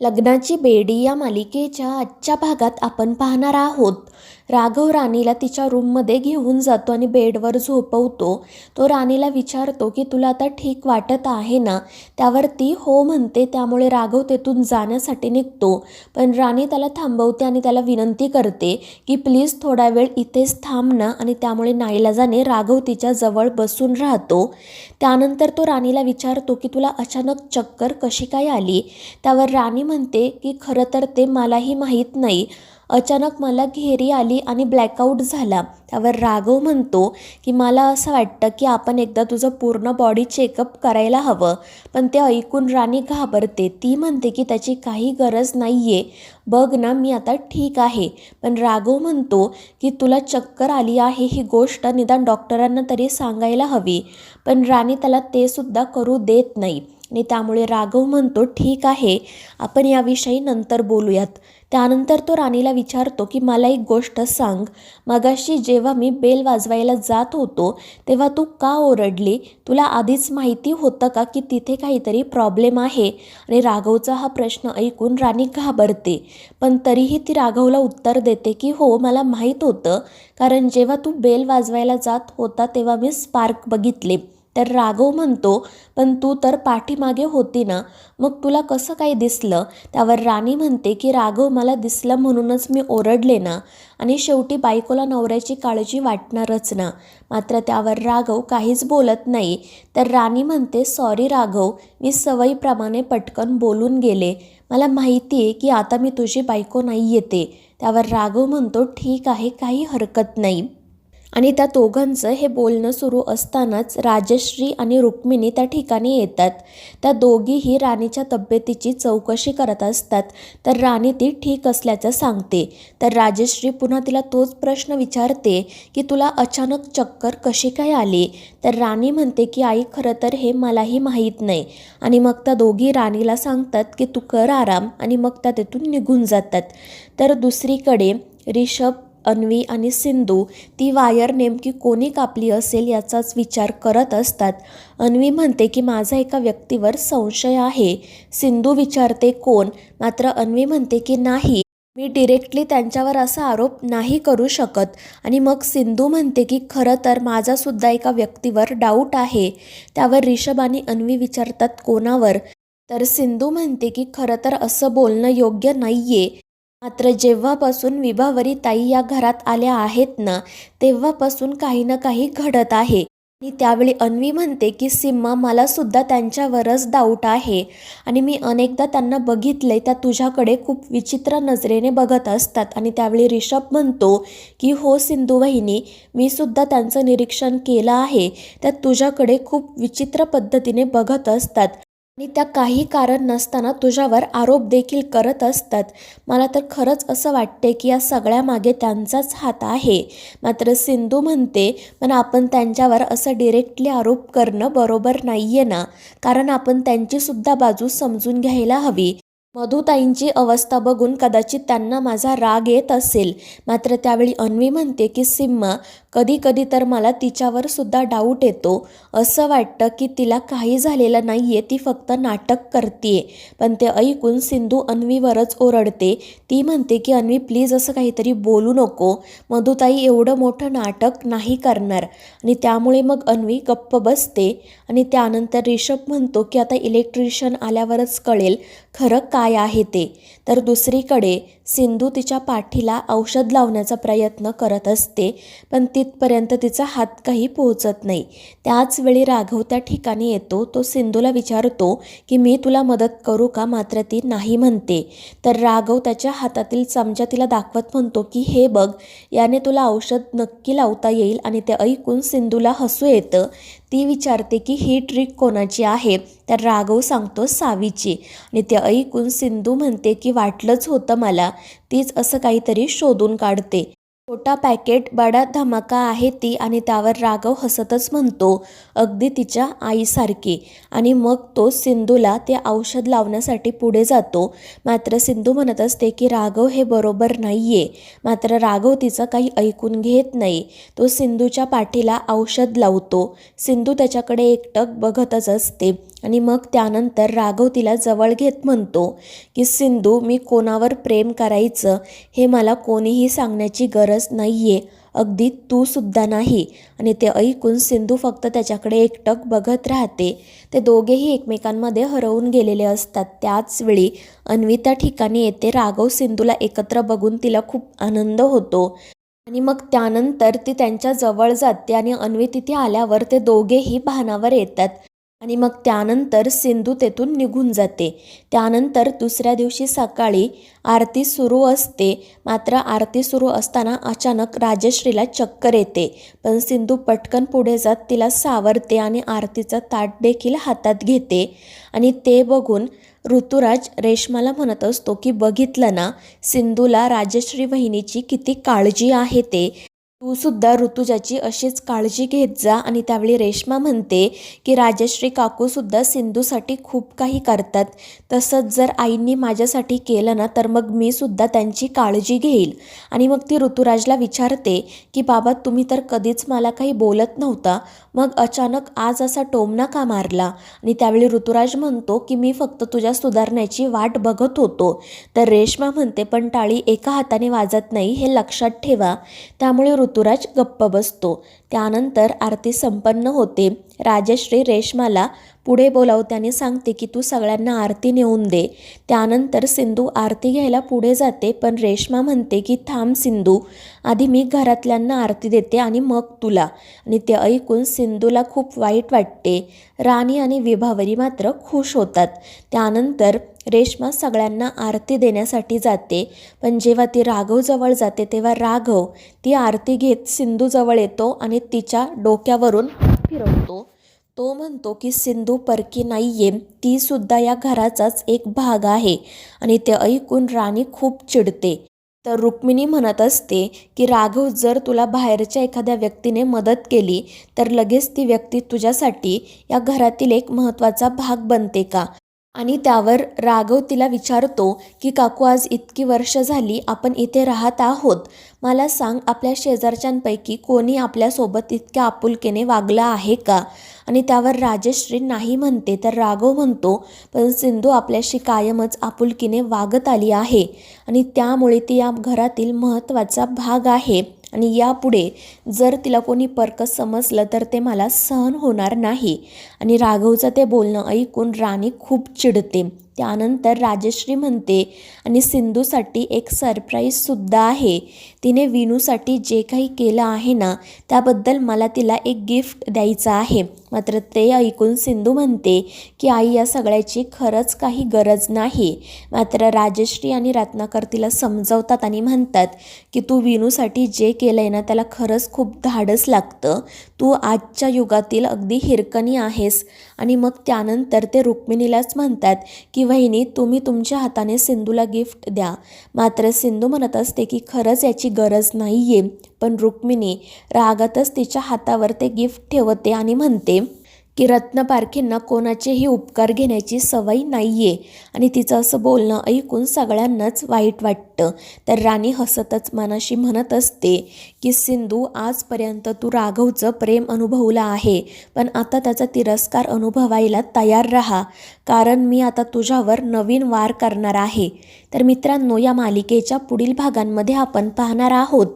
लग्नाची बेडी या मालिकेच्या आजच्या भागात आपण पाहणार आहोत. राघव राणीला तिच्या रूममध्ये घेऊन जातो आणि बेडवर झोपवतो. तो राणीला विचारतो की तुला आता ठीक वाटत आहे ना? त्यावर ती हो म्हणते. त्यामुळे राघव तेथून जाण्यासाठी निघतो. पण राणी त्याला थांबवते आणि त्याला विनंती करते की प्लीज थोडा वेळ इथेच थांब ना. आणि त्यामुळे नाईलाजाने राघव तिच्या जवळ बसून राहतो. त्यानंतर तो राणीला विचारतो की तुला अचानक चक्कर कशी काय आली? त्यावर राणी म्हणते की खरं तर ते मलाही माहीत नाही. अचानक मला घेरी आली आणि ब्लॅकआउट झाला. त्यावर राघव म्हणतो की मला असं वाटतं की आपण एकदा तुझं पूर्ण बॉडी चेकअप करायला हवं पण ते ऐकून राणी घाबरते. ती म्हणते की त्याची काही गरज नाही आहे बघ ना मी आता ठीक आहे. पण राघव म्हणतो की तुला चक्कर आली आहे ही गोष्ट निदान डॉक्टरांना तरी सांगायला हवी. पण राणी त्याला ते सुद्धा करू देत नाही. आणि त्यामुळे राघव म्हणतो ठीक आहे आपण याविषयी नंतर बोलूयात. त्यानंतर तो राणीला विचारतो की मला एक गोष्ट सांग. मगाशी जेव्हा मी बेल वाजवायला जात होतो तेव्हा तू का ओरडली? तुला आधीच माहिती होतं का की तिथे काहीतरी प्रॉब्लेम आहे? आणि राघवचा हा प्रश्न ऐकून राणी घाबरते. पण तरीही ती राघवला उत्तर देते की हो मला माहीत होतं. कारण जेव्हा तू बेल वाजवायला जात होता तेव्हा मी स्पार्क बघितले. तर राघव म्हणतो पण तू तर पाठीमागे होती ना. मग तुला कसं काय दिसलं? त्यावर राणी म्हणते की राघव मला दिसलं म्हणूनच मी ओरडले ना. आणि शेवटी बायकोला नवऱ्याची काळजी वाटणारच ना. मात्र त्यावर राघव काहीच बोलत नाही. तर राणी म्हणते सॉरी राघव मी सवयीप्रमाणे पटकन बोलून गेले. मला माहिती आहे की आता मी तुझी बायको नाही येते. त्यावर राघव म्हणतो ठीक आहे काही हरकत नाही. आणि त्या दोघांचं हे बोलणं सुरू असतानाच राजश्री आणि रुक्मिणी त्या ठिकाणी येतात. त्या दोघीही राणीच्या तब्येतीची चौकशी करत असतात. तर राणी ती ठीक असल्याचं सांगते. तर राजश्री पुन्हा तिला तोच प्रश्न विचारते की तुला अचानक चक्कर कशी काय आली? तर राणी म्हणते की आई खरं तर हे मलाही माहीत नाही. आणि मग त्या दोघी राणीला सांगतात की तू कर आराम. आणि मग त्या तिथून निघून जातात. तर दुसरीकडे रिषभ अन्वी आणि सिंधू ती वायर नेमकी कोणी कापली असेल याचाच विचार करत असतात. अन्वी म्हणते की माझा एका व्यक्तीवर संशय आहे. सिंधू विचारते कोण? मात्र अन्वी म्हणते की नाही. मी डिरेक्टली त्यांच्यावर असा आरोप नाही करू शकत. आणि मग सिंधू म्हणते की खरं तर माझासुद्धा एका व्यक्तीवर डाऊट आहे. त्यावर रिषभ आणि अन्वी विचारतात कोणावर? तर सिंधू म्हणते की खरं तर असं बोलणं योग्य नाही आहे मात्र जेव्हापासून विभावरी ताई या घरात आल्या आहेत ना तेव्हापासून काही ना काही घडत आहे. आणि त्यावेळी अन्वी म्हणते की सिम्मा मला सुद्धा त्यांच्यावरच डाऊट आहे. आणि मी अनेकदा त्यांना बघितले त्या तुझ्याकडे खूप विचित्र नजरेने बघत असतात. आणि त्यावेळी रिषभ म्हणतो की हो सिंधू वहिनी मी सुद्धा त्यांचं निरीक्षण केलं आहे. त्या तुझ्याकडे खूप विचित्र पद्धतीने बघत असतात. आणि त्या काही कारण नसताना तुझ्यावर आरोप देखील करत असतात. मला तर खरंच असं वाटते की या सगळ्यामागे त्यांचाच हात आहे. मात्र सिंधू म्हणते पण आपण त्यांच्यावर असं डिरेक्टली आरोप करणं बरोबर नाही आहे ना. कारण आपण त्यांचीसुद्धा बाजू समजून घ्यायला हवी. मधुताईंची अवस्था बघून कदाचित त्यांना माझा राग येत असेल. मात्र त्यावेळी अन्वी म्हणते की सिम्मा कधी कधी तर मला तिच्यावर सुद्धा डाऊट येतो. असं वाटतं की तिला काही झालेलं नाही आहे ती फक्त नाटक करते पण ते ऐकून सिंधू अन्वीवरच ओरडते. ती म्हणते की अन्वी प्लीज असं काहीतरी बोलू नको. मधुताई एवढं मोठं नाटक नाही करणार. आणि त्यामुळे मग अन्वी गप्प बसते. आणि त्यानंतर रिषभ म्हणतो की आता इलेक्ट्रिशियन आल्यावरच कळेल. खरं का काय आहे ते? तर दुसरीकडे सिंधू तिच्या पाठीला औषध लावण्याचा प्रयत्न करत असते पण तिथपर्यंत तिचा हात काही पोहोचत नाही. त्याचवेळी राघव त्या ठिकाणी येतो तो सिंधूला विचारतो की मी तुला मदत करू का? मात्र ती नाही म्हणते. तर राघव त्याच्या हातातील चमचा तिला दाखवत म्हणतो की हे बघ याने तुला औषध नक्की लावता येईल आणि ते ऐकून सिंधूला हसू येतं. ती विचारते की ही ट्रिक कोणाची आहे? तर राघव सांगतो सावीची. आणि ते ऐकून सिंधू म्हणते की वाटलंच होतं मला. तीच असं काहीतरी शोधून काढते. छोटा पॅकेट बडा धमाका आहे ती आणि त्यावर राघव हसतच म्हणतो अगदी तिच्या आईसारखी. आणि मग तो सिंधूला ते औषध लावण्यासाठी पुढे जातो. मात्र सिंधू म्हणत असते की राघव हे बरोबर नाही आहे मात्र राघव तिचं काही ऐकून घेत नाही. तो सिंधूच्या पाठीला औषध लावतो. सिंधू त्याच्याकडे एकटक बघतच असते. आणि मग त्यानंतर राघव तिला जवळ घेत म्हणतो की सिंधू मी कोणावर प्रेम करायचं हे मला कोणीही सांगण्याची गरज नाही आहे अगदी तू सुद्धा नाही. आणि ते ऐकून सिंधू फक्त त्याच्याकडे एकटक बघत राहते. ते दोघेही एकमेकांमध्ये हरवून गेलेले असतात. त्याचवेळी अन्विता अन्वी त्या ठिकाणी येते. राघव सिंधूला एकत्र बघून तिला खूप आनंद होतो. आणि मग त्यानंतर ती त्यांच्या जवळ जाते आणि अन्वी तिथे आल्यावर ते दोघेही भानावर येतात. आणि मग त्यानंतर सिंधू तेथून निघून जाते. त्यानंतर दुसऱ्या दिवशी सकाळी आरती सुरू असते. मात्र आरती सुरू असताना अचानक राजश्रीला चक्कर येते. पण सिंधू पटकन पुढे जात तिला सावरते आणि आरतीचा ताट देखील हातात घेते. आणि ते बघून ऋतुराज रेश्माला म्हणत असतो की बघितलं ना सिंधूला राजश्री वहिनीची किती काळजी आहे ते. तू सुद्धा ऋतुजाची अशीच काळजी घेत जा आणि त्यावेळी रेश्मा म्हणते की राजश्री काकूसुद्धा सिंधूसाठी खूप काही करतात. तसंच जर आईंनी माझ्यासाठी केलं ना तर मग मी सुद्धा त्यांची काळजी घेईल. आणि मग ती ऋतुराजला विचारते की बाबा तुम्ही तर कधीच मला काही बोलत नव्हता. मग अचानक आज असा टोमना का मारला? आणि त्यावेळी ऋतुराज म्हणतो की मी फक्त तुझ्या सुधारण्याची वाट बघत होतो. तर रेश्मा म्हणते पण टाळी एका हाताने वाजत नाही हे लक्षात ठेवा. त्यामुळे ऋतुराज गप्प बसतो. त्यानंतर आरती संपन्न होते. राजश्री रेश्माला पुढे बोलावते आणि सांगते की तू सगळ्यांना आरती नेऊन दे. त्यानंतर सिंधू आरती घ्यायला पुढे जाते पण रेश्मा म्हणते की थांब सिंधू आधी मी घरातल्यांना आरती देते आणि मग तुला. आणि ते ऐकून सिंधूला खूप वाईट वाटते. राणी आणि विभावरी मात्र खुश होतात. त्यानंतर रेश्मा सगळ्यांना आरती देण्यासाठी जाते पण जेव्हा ती राघवजवळ जाते तेव्हा राघव ती आरती घेत सिंधूजवळ येतो आणि तिच्या डोक्यावरून फिरवतो. तो म्हणतो की सिंधू परकी नाहीये. ती सुद्धा या घराचाच एक भाग आहे आणि ते ऐकून राणी खूप चिडते. तर रुक्मिणी म्हणत असते की राघव जर तुला बाहेरच्या एखाद्या व्यक्तीने मदत केली तर लगेच ती व्यक्ती तुझ्यासाठी या घरातील एक महत्त्वाचा भाग बनते का? आणि त्यावर राघव तिला विचारतो की काकू आज इतकी वर्ष झाली आपण इथे राहत आहोत. मला सांग आपल्या शेजारच्यांपैकी कोणी आपल्यासोबत इतक्या आपुलकीने वागला आहे का? आणि त्यावर राजश्री नाही म्हणते तर राघव म्हणतो पण सिंधू आपल्याशी कायमच आपुलकीने वागत आली आहे आणि त्यामुळे ती या घरातील महत्त्वाचा भाग आहे. आणि यापुढे जर तिला कोणी परक समजलं तर ते मला सहन होणार नाही. आणि राघवचं ते बोलणं ऐकून राणी खूप चिडते. त्यानंतर राजश्री म्हणते आणि सिंधूसाठी एक सरप्राईजसुद्धा आहे. तिने विनूसाठी जे काही केलं आहे ना त्याबद्दल मला तिला एक गिफ्ट द्यायचं आहे मात्र ते ऐकून सिंधू म्हणते की आई या सगळ्याची खरंच काही गरज नाही मात्र राजश्री आणि रत्नाकर तिला समजवतात आणि म्हणतात की तू विनूसाठी जे केलं आहे ना त्याला खरंच खूप धाडस लागतं. तू आजच्या युगातील अगदी हिरकणी आहेस आणि मग त्यानंतर ते रुक्मिणीलाच म्हणतात की वहिनी तुम्ही तुमच्या हाताने सिंधूला गिफ्ट द्या. मात्र सिंधू म्हणत असते की खरंच याची गरज नाही आहे पण रुक्मिणी रागातच तिच्या हातावर ते गिफ्ट ठेवते आणि म्हणते की रत्नपारखींना कोणाचेही उपकार घेण्याची सवय नाही आहे आणि तिचं असं बोलणं ऐकून सगळ्यांनाच वाईट वाटतं. तर राणी हसतच मनाशी म्हणत असते की सिंधू आजपर्यंत तू राघवचं प्रेम अनुभवलं आहे. पण आता त्याचा तिरस्कार अनुभवायला तयार राहा. कारण मी आता तुझ्यावर नवीन वार करणार आहे. तर मित्रांनो या मालिकेच्या पुढील भागांमध्ये आपण पाहणार आहोत.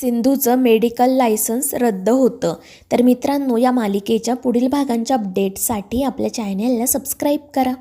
सिंधूचं मेडिकल लायसन्स रद्द होतं. तर मित्रांनो या मालिकेच्या पुढील भागांच्या अपडेटसाठी आपल्या चॅनेलला सबस्क्राईब करा.